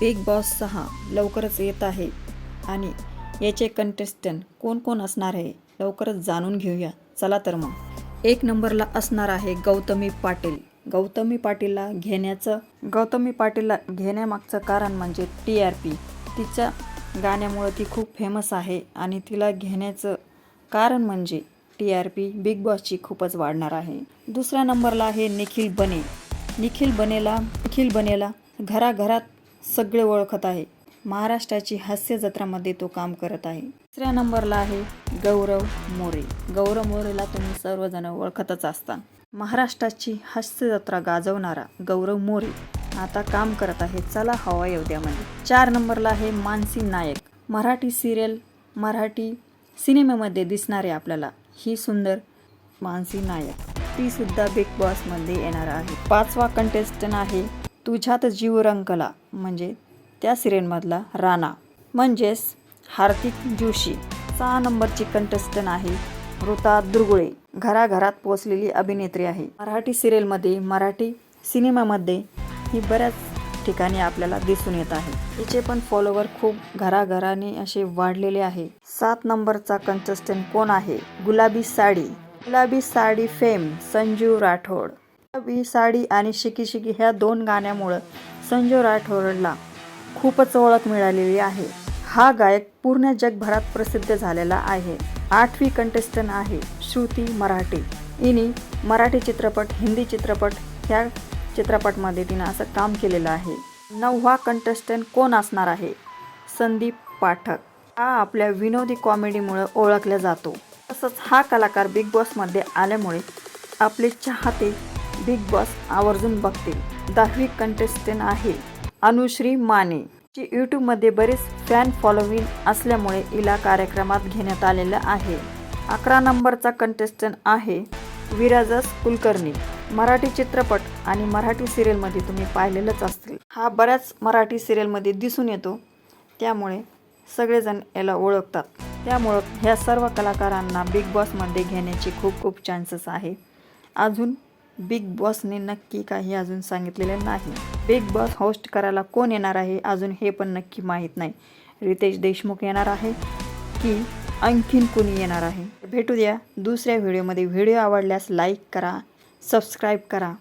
Big boss सहा लवकरच येत आहे आणि याचे कंटेस्टंट कोण कोण असणार आहे लवकरच जाणून घेऊया. चला तर मग. एक नंबरला असणार आहे गौतमी पाटील. गौतमी पाटीलला घेण्याचं गौतमी पाटीलला घेण्यामागचं कारण म्हणजे टी आर पी तिच्या गाण्यामुळं ती खूप फेमस आहे आणि तिला घेण्याचं कारण म्हणजे टी आर पी बिग बॉसची खूपच वाढणार आहे. दुसऱ्या नंबरला आहे निखिल बने. निखिल बनेला निखिल बनेला घराघरात सगळे ओळखत आहे. महाराष्ट्राची हास्य जत्रामध्ये तो काम करत आहे. तिसऱ्या नंबरला आहे गौरव मोरे. गौरव मोरेला तुम्ही सर्वजण ओळखतच असता. महाराष्ट्राची हास्य जत्रा गाजवणारा गौरव मोरे आता काम करत आहे. चला हवा येऊद्यामध्ये चार नंबरला आहे मानसी नायक. मराठी सिरियल मराठी सिनेमामध्ये दिसणारे आपल्याला. ही सुंदर मानसी नायक. ती सुद्धा बिग बॉसमध्ये येणार आहे. पाचवा कंटेस्टंट आहे तुझ्यात जीव रंगला म्हणजे त्या सिरियलमधला राणा. म्हणजेच हार्दिक जोशी. सहा नंबरची कंटेस्टंट आहे ऋता दुर्गुळे. घराघरात पोचलेली अभिनेत्री आहे. मराठी सिरियलमध्ये मराठी सिनेमामध्ये ही बऱ्याच ठिकाणी आपल्याला दिसून येत आहे. तिचे पण फॉलोवर खूप घराघराने असे वाढलेले आहे. सात नंबरचा कंटेस्टंट कोण आहे? गुलाबी साडी. गुलाबी साडी फेम संजीव राठोड. गुलाबी साडी आणि शिकी शिकी ह्या दोन गाण्यामुळं संजू राठोडला खूपच ओळख मिळालेली आहे. हा गायक पूर्ण जगभरात प्रसिद्ध झालेला आहे. आठवी कंटेस्टंट आहे श्रुती मराठी. हिने मराठी चित्रपट हिंदी चित्रपट ह्या चित्रपटमध्ये तिनं असं काम केलेलं आहे. नववा कंटेस्टंट कोण असणार आहे? संदीप पाठक. हा आपल्या विनोदी कॉमेडीमुळं ओळखला जातो. तसंच हा कलाकार बिग बॉसमध्ये आल्यामुळे आपले चाहते बिग बॉस आवर्जून बघतील. दहावी कंटेस्टंट आहे अनुश्री माने. जी यूट्यूबमध्ये बरेच फॅन फॉलोविंग असल्यामुळे हिला कार्यक्रमात घेण्यात आलेलं आहे. अकरा नंबरचा कंटेस्टंट आहे विराजस कुलकर्णी. मराठी चित्रपट आणि मराठी सिरियलमध्ये तुम्ही पाहिलेलंच असतील. हा बऱ्याच मराठी सिरियलमध्ये दिसून येतो. त्यामुळे सगळेजण याला ओळखतात. त्यामुळं ह्या सर्व कलाकारांना बिग बॉसमध्ये घेण्याचे खूप खूप चान्सेस आहे. अजून बिग बॉसने नक्की काही अजून सांगितलेलं नाही. बिग बॉस होस्ट करायला कोण येणार आहे अजून हे पण नक्की माहीत नाही. रितेश देशमुख येणार आहे की आणखीन कोणी येणार आहे? भेटू द्या दुसऱ्या व्हिडिओमध्ये. व्हिडिओ आवडल्यास लाईक करा सबस्क्राईब करा.